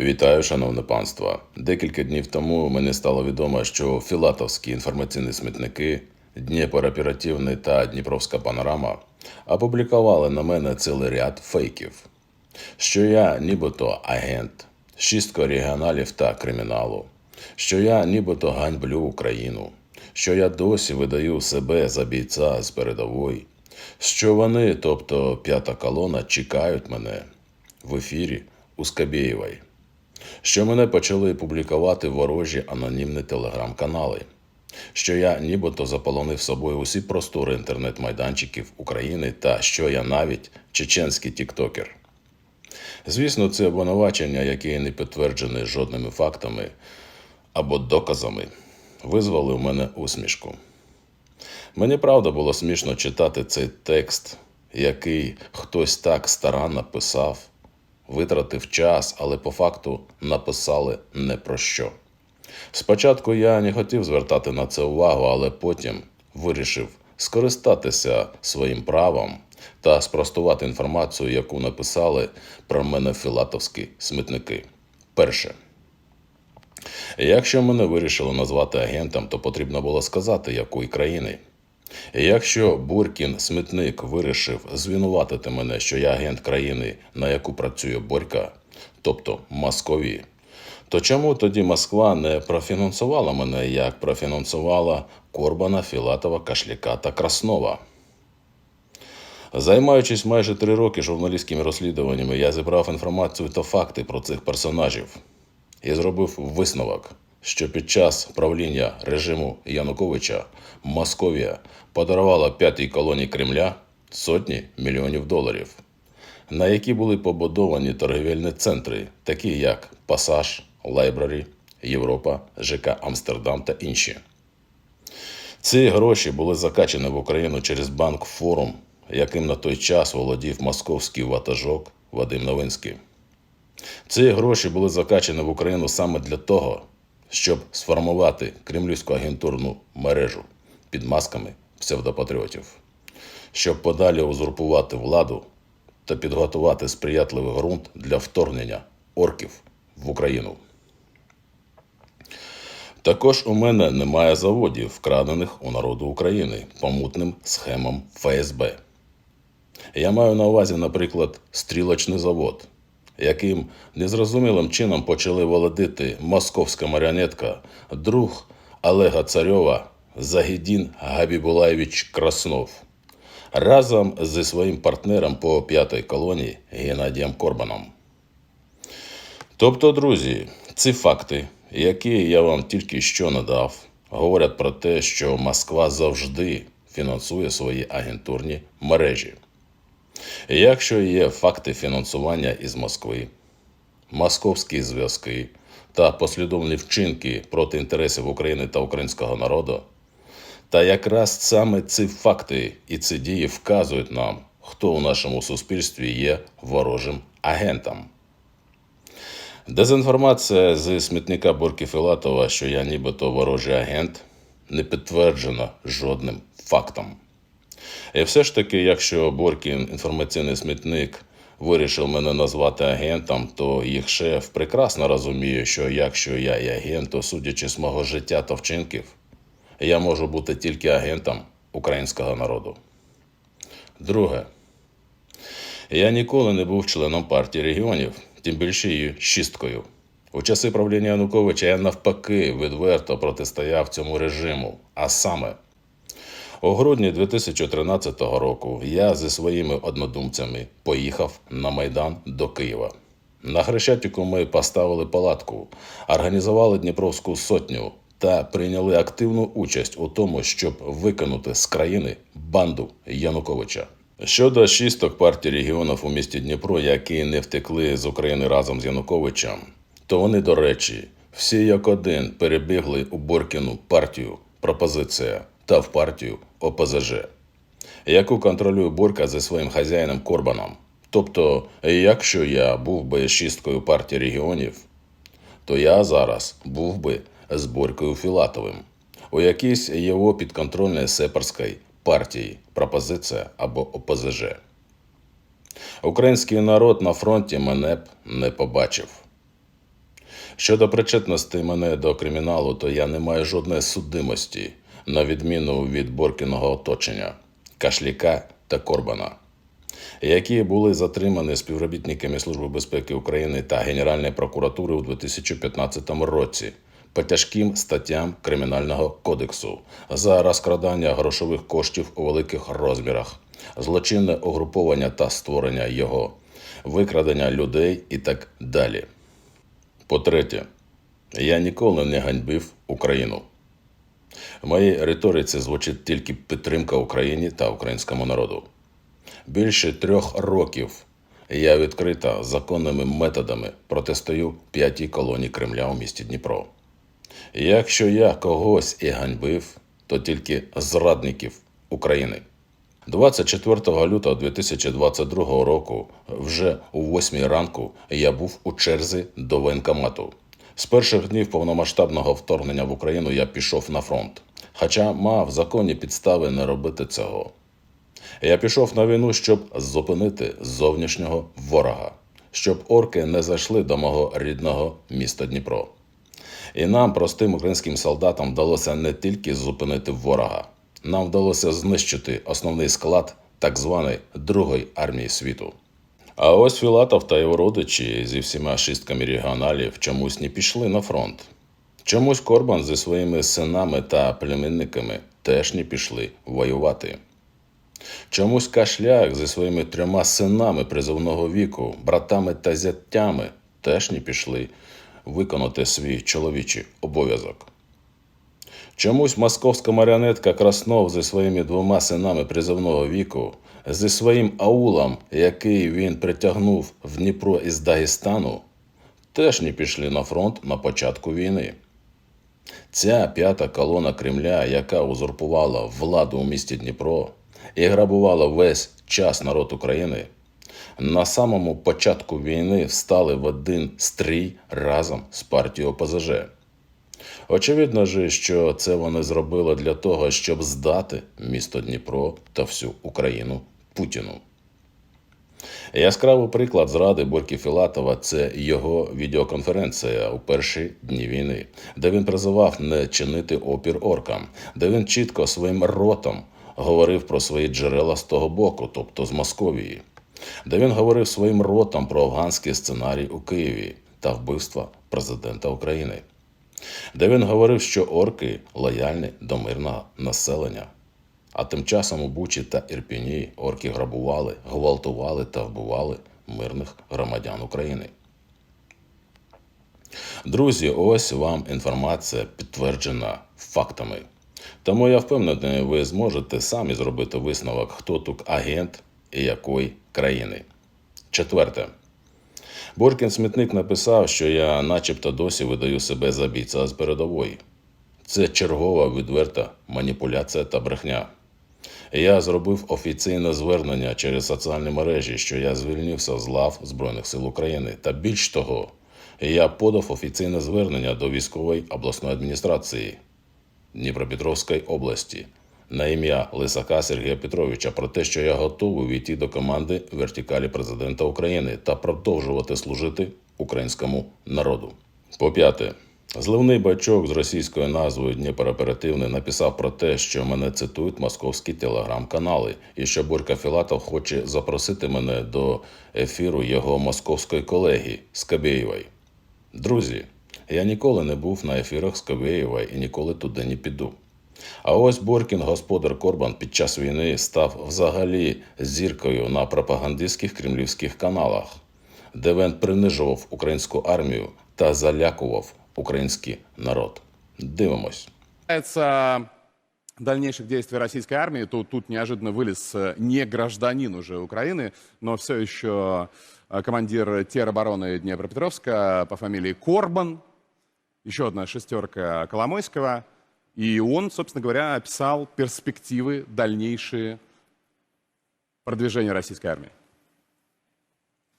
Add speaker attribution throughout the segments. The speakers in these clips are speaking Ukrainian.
Speaker 1: Вітаю, шановне панство. Декілька днів тому мені стало відомо, що філатовські інформаційні смітники, Дніпроперативний та Дніпровська панорама опублікували на мене цілий ряд фейків, що я нібито агент шістко регіоналів та криміналу, що я нібито ганьблю Україну, що я досі видаю себе за бійця з передової, що вони, тобто п'ята колона, чекають мене в ефірі у Скабєєвої що мене почали публікувати ворожі анонімні телеграм-канали, що я нібито заполонив собою усі простори інтернет-майданчиків України та що я навіть чеченський тіктокер. Звісно, це обвинувачення, яке не підтверджене жодними фактами або доказами, визвали у мене усмішку. Мені правда було смішно читати цей текст, який хтось так старанно писав, витратив час, але по факту написали не про що. Спочатку я не хотів звертати на це увагу, але потім вирішив скористатися своїм правом та спростувати інформацію, яку написали про мене філатовські смітники. Перше. Якщо мене вирішили назвати агентом, то потрібно було сказати, якої країни. Якщо Боркін смітник вирішив звинуватити мене, що я агент країни, на яку працює Борька, тобто Московії, то чому тоді Москва не профінансувала мене, як профінансувала Корбана, Філатова, Кашляка та Краснова? Займаючись майже три роки журналістськими розслідуваннями, я зібрав інформацію та факти про цих персонажів і зробив висновок, що під час правління режиму Януковича Московія подарувала п'ятій колонії Кремля сотні мільйонів доларів, на які були побудовані торгівельні центри, такі як Пасаж, Лайбрарі, Європа, ЖК Амстердам та інші. Ці гроші були закачані в Україну через банк Форум, яким на той час володів московський ватажок Вадим Новинський. Ці гроші були закачані в Україну саме для того, щоб сформувати кремлівську агентурну мережу під масками псевдопатріотів, щоб подалі узурпувати владу та підготувати сприятливий ґрунт для вторгнення орків в Україну. Також у мене немає заводів, вкрадених у народу України по мутним схемам ФСБ. Я маю на увазі, наприклад, стрілочний завод, яким незрозумілим чином почали володити московська маріонетка, друг Олега Царьова Загідін Габібулаєвич Краснов разом зі своїм партнером по п'ятій колонії Геннадієм Корбаном. Тобто, друзі, ці факти, які я вам тільки що надав, говорять про те, що Москва завжди фінансує свої агентурні мережі. Якщо є факти фінансування із Москви, московські зв'язки та послідовні вчинки проти інтересів України та українського народу, та якраз саме ці факти і ці дії вказують нам, хто у нашому суспільстві є ворожим агентом. Дезінформація зі смітника Борки Філатова, що я нібито ворожий агент, не підтверджена жодним фактом. І все ж таки, якщо Боркін інформаційний смітник вирішив мене назвати агентом, то їх шеф прекрасно розуміє, що якщо я є агент, то судячи з мого життя та вчинків, я можу бути тільки агентом українського народу. Друге, я ніколи не був членом партії регіонів, тим більше її шісткою. У часи правління Януковича я навпаки відверто протистояв цьому режиму, а саме. У грудні 2013 року я зі своїми однодумцями поїхав на Майдан до Києва. На Хрещатику ми поставили палатку, організували Дніпровську сотню та прийняли активну участь у тому, щоб викинути з країни банду Януковича. Щодо шісток партій регіонів у місті Дніпро, які не втекли з України разом з Януковичем, то вони, до речі, всі як один перебігли у Боркіну партію пропозиція та в партію ОПЗЖ, яку контролює Борка зі своїм хазяїном Корбаном. Тобто, якщо я був би шісткою партії регіонів, то я зараз був би з Борькою Філатовим у якійсь його підконтрольній сепарській партії пропозиція або ОПЗЖ. Український народ на фронті мене б не побачив. Щодо причетності мене до криміналу, то я не маю жодної судимості, на відміну від Боркіного оточення, Кашляка та Корбана, які були затримані співробітниками Служби безпеки України та Генеральної прокуратури у 2015 році по тяжким статтям Кримінального кодексу за розкрадання грошових коштів у великих розмірах, злочинне угруповання та створення його, викрадення людей і так далі. По-третє, я ніколи не ганьбив Україну. В моїй риториці звучить тільки підтримка Україні та українському народу. Більше трьох років я відкрито законними методами протистою п'ятій колонії Кремля у місті Дніпро. Якщо я когось і ганьбив, то тільки зрадників України. 24 лютого 2022 року, вже у 8 ранку, я був у черзі до воєнкомату. З перших днів повномасштабного вторгнення в Україну я пішов на фронт, хоча мав законні підстави не робити цього. Я пішов на війну, щоб зупинити зовнішнього ворога, щоб орки не зайшли до мого рідного міста Дніпро. І нам, простим українським солдатам, вдалося не тільки зупинити ворога, нам вдалося знищити основний склад так званої Другої армії світу. А ось Філатов та його родичі зі всіма шістками регіоналів чомусь не пішли на фронт. Чомусь Корбан зі своїми синами та племінниками теж не пішли воювати. Чомусь Кашляк зі своїми трьома синами призовного віку, братами та зятями теж не пішли виконати свій чоловічий обов'язок. Чомусь московська маріонетка Краснов зі своїми двома синами призовного віку, зі своїм аулом, який він притягнув в Дніпро із Дагестану, теж не пішли на фронт на початку війни. Ця п'ята колона Кремля, яка узурпувала владу у місті Дніпро і грабувала весь час народ України, на самому початку війни встали в один стрій разом з партією ОПЗЖ. Очевидно ж, що це вони зробили для того, щоб здати місто Дніпро та всю Україну Путіну. Яскравий приклад зради Борьки Філатова це його відеоконференція у перші дні війни, де він призивав не чинити опір оркам, де він чітко своїм ротом говорив про свої джерела з того боку, тобто з Московії, де він говорив своїм ротом про афганський сценарій у Києві та вбивства президента України, де він говорив, що орки лояльні до мирного населення. А тим часом у Бучі та Ірпіні орки грабували, гвалтували та вбивали мирних громадян України. Друзі, ось вам інформація підтверджена фактами. Тому я впевнений, ви зможете самі зробити висновок, хто тут агент і якої країни. Четверте. Боркін смітник написав, що я начебто досі видаю себе за бійця з передової. Це чергова відверта маніпуляція та брехня. Я зробив офіційне звернення через соціальні мережі, що я звільнився з лав Збройних сил України. Та більш того, я подав офіційне звернення до військової обласної адміністрації Дніпропетровської області на ім'я Лисака Сергія Петровича про те, що я готовий війти до команди вертикалі президента України та продовжувати служити українському народу. По п'яте. Зливний бачок з російською назвою Дніпро-Оперативний написав про те, що мене цитують московські телеграм-канали, і що Борька Філатов хоче запросити мене до ефіру його московської колеги Скабєєвої. Друзі, я ніколи не був на ефірах Скабєєвої і ніколи туди не піду. А ось Боркін, господар Корбан, під час війни став взагалі зіркою на пропагандистських кремлівських каналах, де він принижував українську армію та залякував український народ. Дивимось.
Speaker 2: касается дальнейших действий российской армии, то тут неожиданно вылез э, не гражданин уже Украины, но все еще э, командир теробороны Днепропетровска по фамилии Корбан, еще одна шестерка Коломойского. И он, собственно говоря, описал перспективы дальнейшие продвижения российской армии.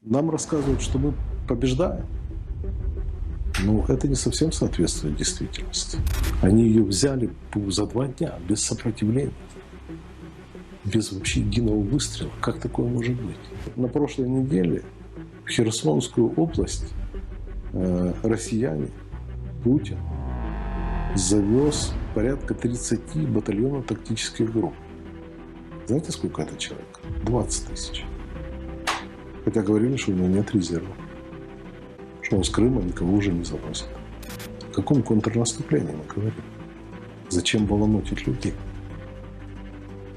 Speaker 3: Нам рассказывают, что мы побеждаем. Но это не совсем соответствует действительности. Они ее взяли за два дня, без сопротивления. Без вообще единого выстрела. Как такое может быть? На прошлой неделе в Херсонскую область э, россияне, Путин, завез порядка 30 батальонов тактических групп. Знаете, сколько это человек? 20 тысяч. Хотя говорили, что у него нет резерва. Что он с Крыма никого уже не забросит. О каком контрнаступлении мы говорим? Зачем баламутить людей?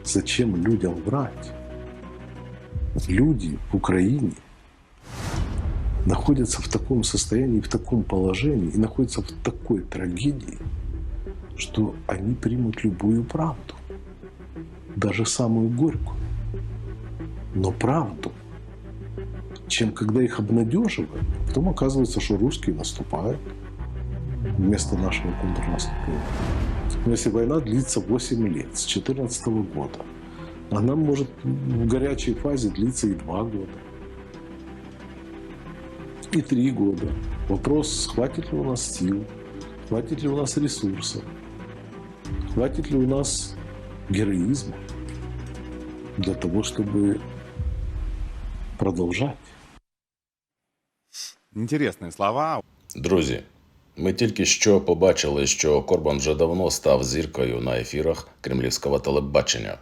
Speaker 3: Зачем людям врать? Люди в Украине находятся в таком состоянии, в таком положении и находятся в такой трагедии, что они примут любую правду, даже самую горькую, но правду, чем когда их обнадеживают, потом оказывается, что русские наступают вместо нашего контрнаступления. Но если война длится 8 лет, с 2014 года, она может в горячей фазе длиться и 2 года, и 3 года. Вопрос, хватит ли у нас сил, хватит ли у нас ресурсов, хватит ли у нас героизма для того, чтобы продолжать.
Speaker 2: Интересные слова.
Speaker 1: Друзі, ми тільки що побачили, що Корбан вже давно став зіркою на ефірах кремлівського телебачення.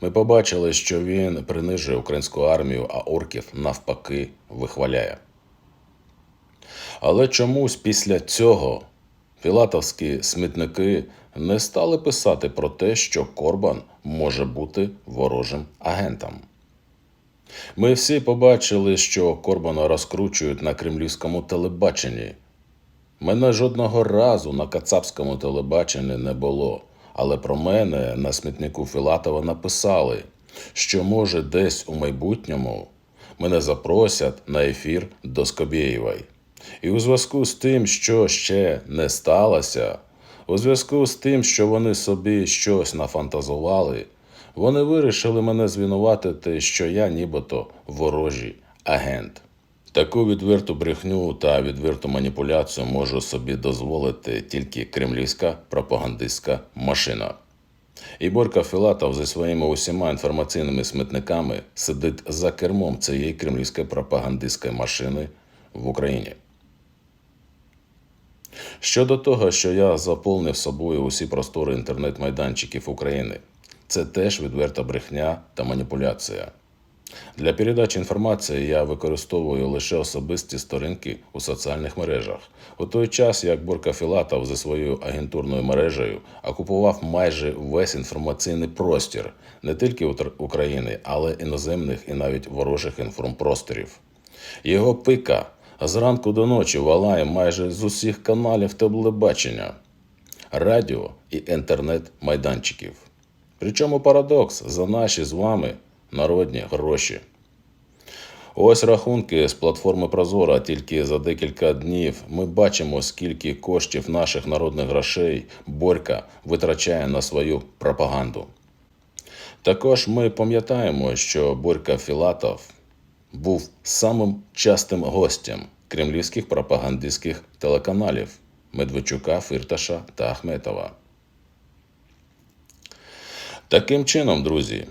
Speaker 1: Ми побачили, що він принижує українську армію, а орків навпаки вихваляє. Але чомусь після цього філатовські смітники не стали писати про те, що Корбан може бути ворожим агентом. Ми всі побачили, що Корбана розкручують на кремлівському телебаченні. Мене жодного разу на кацапському телебаченні не було, але про мене на смітнику Філатова написали, що може десь у майбутньому мене запросять на ефір до Скобєєвої. І у зв'язку з тим, що ще не сталося, у зв'язку з тим, що вони собі щось нафантазували, вони вирішили мене звинуватити, що я нібито ворожий агент. Таку відверту брехню та відверту маніпуляцію можу собі дозволити тільки кремлівська пропагандистська машина. І Борька Філатов зі своїми усіма інформаційними смітниками сидить за кермом цієї кремлівської пропагандистської машини в Україні. Щодо того, що я заповнив собою усі простори інтернет-майданчиків України, це теж відверта брехня та маніпуляція. Для передачі інформації я використовую лише особисті сторінки у соціальних мережах. У той час, як Борка Філатов зі своєю агентурною мережею окупував майже весь інформаційний простір не тільки України, але іноземних і навіть ворожих інформпросторів. Його пика зранку до ночі валає майже з усіх каналів телебачення, радіо і інтернет-майданчиків. Причому парадокс за наші з вами народні гроші. Ось рахунки з платформи Прозора. Тільки за декілька днів ми бачимо, скільки коштів наших народних грошей Борька витрачає на свою пропаганду. Також ми пам'ятаємо, що Борька Філатов був самим частим гостем кремлівських пропагандистських телеканалів Медведчука, Фірташа та Ахметова. Таким чином, друзі,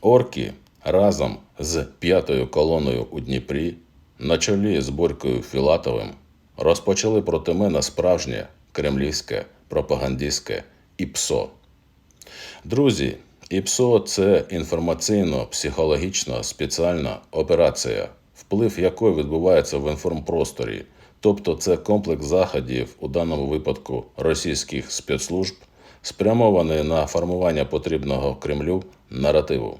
Speaker 1: орки разом з п'ятою колоною у Дніпрі на чолі з Борькою Філатовим розпочали проти мене справжнє кремлівське пропагандистське ІПСО. Друзі, ІПСО це інформаційно-психологічна спеціальна операція, вплив якої відбувається в інформпросторі. Тобто це комплекс заходів, у даному випадку російських спецслужб, спрямований на формування потрібного Кремлю наративу.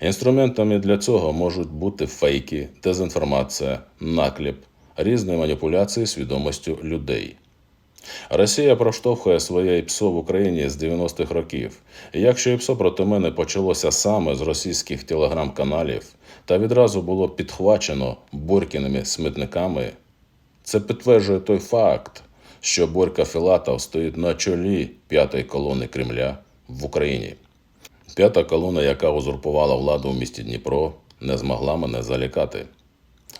Speaker 1: Інструментами для цього можуть бути фейки, дезінформація, наклеп, різні маніпуляції свідомістю людей. Росія проштовхує своє ІПСО в Україні з 90-х років. І якщо ІПСО проти мене почалося саме з російських телеграм-каналів та відразу було підхвачено Борькіними смітниками, це підтверджує той факт, що Борька Філатов стоїть на чолі п'ятої колони Кремля в Україні. П'ята колона, яка узурпувала владу в місті Дніпро, не змогла мене залякати,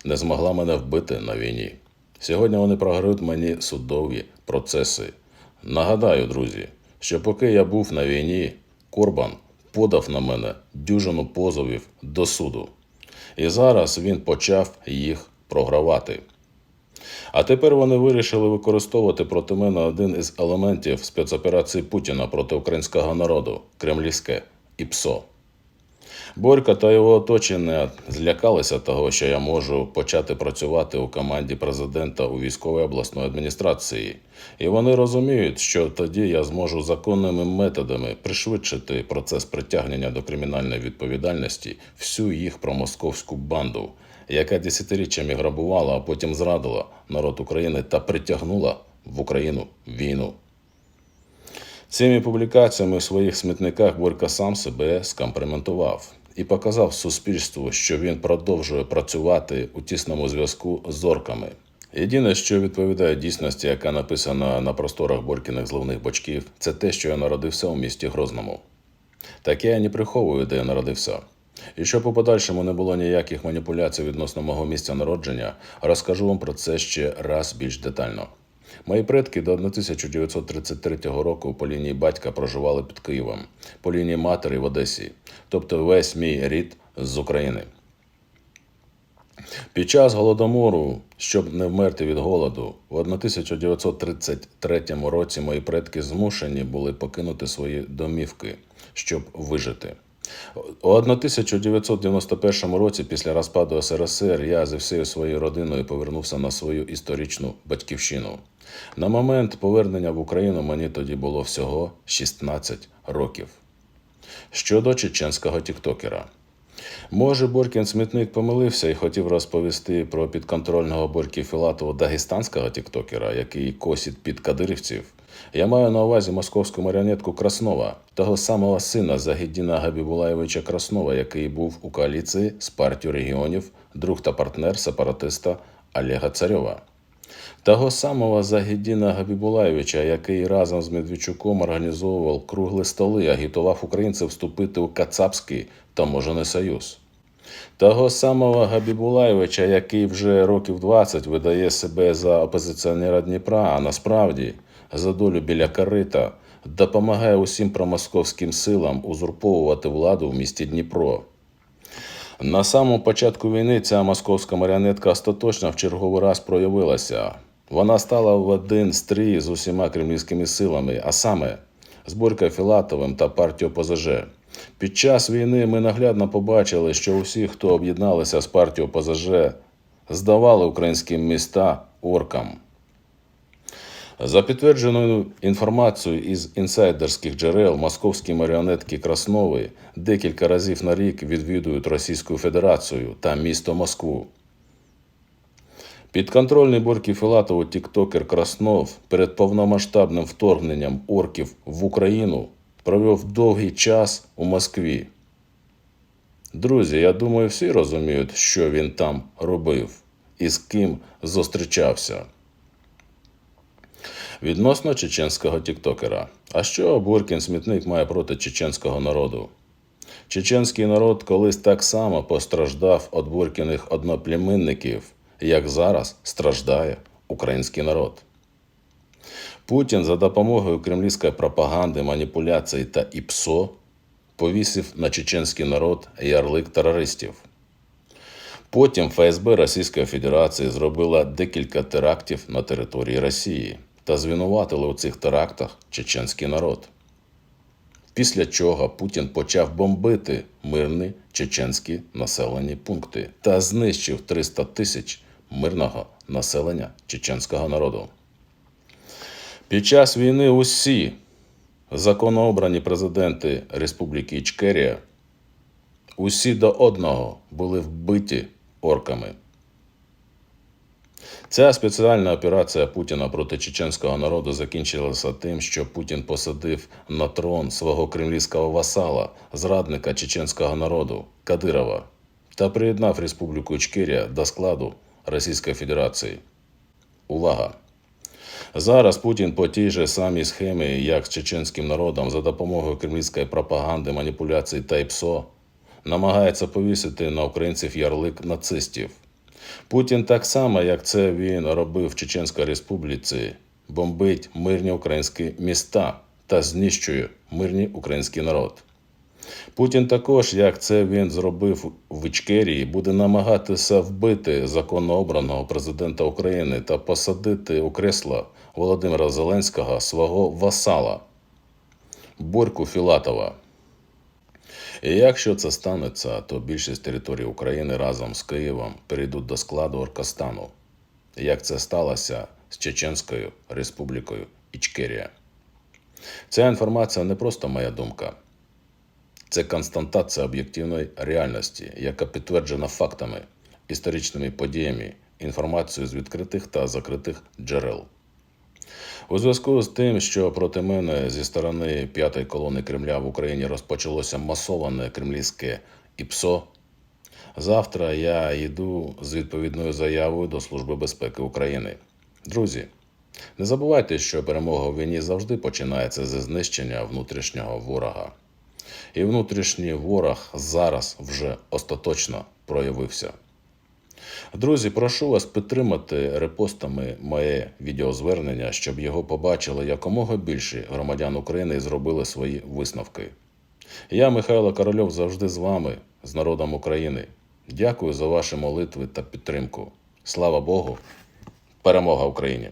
Speaker 1: не змогла мене вбити на війні. Сьогодні вони програють мені судові процеси. Нагадаю, друзі, що поки я був на війні, Корбан подав на мене дюжину позовів до суду. І зараз він почав їх програвати. А тепер вони вирішили використовувати проти мене один із елементів спецоперації Путіна проти українського народу кремлівське ІПСО. Борька та його оточення злякалися того, що я можу почати працювати у команді президента у військовій обласної адміністрації, і вони розуміють, що тоді я зможу законними методами пришвидшити процес притягнення до кримінальної відповідальності всю їх промосковську банду, яка десятиріччями грабувала, а потім зрадила народ України та притягнула в Україну війну. Цими публікаціями в своїх смітниках Борька сам себе скомприментував і показав суспільству, що він продовжує працювати у тісному зв'язку з орками. Єдине, що відповідає дійсності, яка написана на просторах Борькіних зливних бочків, це те, що я народився у місті Грозному. Так я не приховую, де я народився. І щоб у подальшому не було ніяких маніпуляцій відносно мого місця народження, розкажу вам про це ще раз більш детально. Мої предки до 1933 року по лінії батька проживали під Києвом, по лінії матері в Одесі, тобто весь мій рід з України. Під час голодомору, щоб не вмерти від голоду, у 1933 році мої предки змушені були покинути свої домівки, щоб вижити. У 1991 році, після розпаду СРСР, я зі всією своєю родиною повернувся на свою історичну батьківщину. На момент повернення в Україну мені тоді було всього 16 років. Щодо чеченського тіктокера. Може, Боркін смітник помилився і хотів розповісти про підконтрольного Борьки Філатова дагестанського тіктокера, який косить під кадирівців. Я маю на увазі московську маріонетку Краснова, того самого сина Загіддіна Габібулаєвича Краснова, який був у коаліції з партією регіонів, друг та партнер сепаратиста Олега Царьова. Того самого Загіддіна Габібулаєвича, який разом з Медведчуком організовував кругли столи, агітував українців вступити у Кацапський таможений союз. Того самого Габібулаєвича, який вже років 20 видає себе за опозиціонера Дніпра, а насправді за долю біля корита допомагає усім промосковським силам узурповувати владу в місті Дніпро. На самому початку війни ця московська маріонетка остаточно в черговий раз проявилася. Вона стала в один стрій з усіма кремлівськими силами, а саме з Борькою Філатовим та партією ПЗЖ. Під час війни ми наглядно побачили, що усі, хто об'єдналися з партією ПЗЖ, здавали українські міста оркам. За підтвердженою інформацією із інсайдерських джерел, московські маріонетки Краснови декілька разів на рік відвідують Російську Федерацію та місто Москву. Підконтрольний Борьки Філатову тіктокер Краснов перед повномасштабним вторгненням орків в Україну провів довгий час у Москві. Друзі, я думаю, всі розуміють, що він там робив і з ким зустрічався. Відносно чеченського тіктокера. А що Буркін смітник має проти чеченського народу? Чеченський народ колись так само постраждав від Буркіних одноплеменників, як зараз страждає український народ. Путін за допомогою кремлівської пропаганди, маніпуляцій та ІПСО повісив на чеченський народ ярлик терористів. Потім ФСБ Російської Федерації зробила декілька терактів на території Росії та звинуватили у цих терактах чеченський народ. Після чого Путін почав бомбити мирні чеченські населені пункти та знищив 300 тисяч мирного населення чеченського народу. Під час війни усі законообрані президенти Республіки Ічкерія усі до одного були вбиті орками. Ця спеціальна операція Путіна проти чеченського народу закінчилася тим, що Путін посадив на трон свого кремлівського васала, зрадника чеченського народу Кадирова, та приєднав Республіку Ічкерія до складу Російської Федерації. Увага! Зараз Путін по тій же самій схемі, як з чеченським народом, за допомогою кремлівської пропаганди, маніпуляцій та ІПСО, намагається повісити на українців ярлик нацистів. Путін так само, як це він робив в Чеченській Республіці, бомбить мирні українські міста та знищує мирний український народ. Путін також, як це він зробив в Ічкерії, буде намагатися вбити законно обраного президента України та посадити у кресло Володимира Зеленського свого васала Борьку Філатова. І якщо це станеться, то більшість територій України разом з Києвом перейдуть до складу Оркостану, як це сталося з Чеченською Республікою Ічкерія. Ця інформація не просто моя думка. Це констатація об'єктивної реальності, яка підтверджена фактами, історичними подіями, інформацією з відкритих та закритих джерел. У зв'язку з тим, що проти мене зі сторони п'ятої колони Кремля в Україні розпочалося масоване кремлівське ІПСО, завтра я йду з відповідною заявою до Служби безпеки України. Друзі, не забувайте, що перемога в війні завжди починається зі знищення внутрішнього ворога. І внутрішній ворог зараз вже остаточно проявився. Друзі, прошу вас підтримати репостами моє відеозвернення, щоб його побачили якомога більше громадян України і зробили свої висновки. Я, Михайло Корольов, завжди з вами, з народом України. Дякую за ваші молитви та підтримку. Слава Богу! Перемога Україні!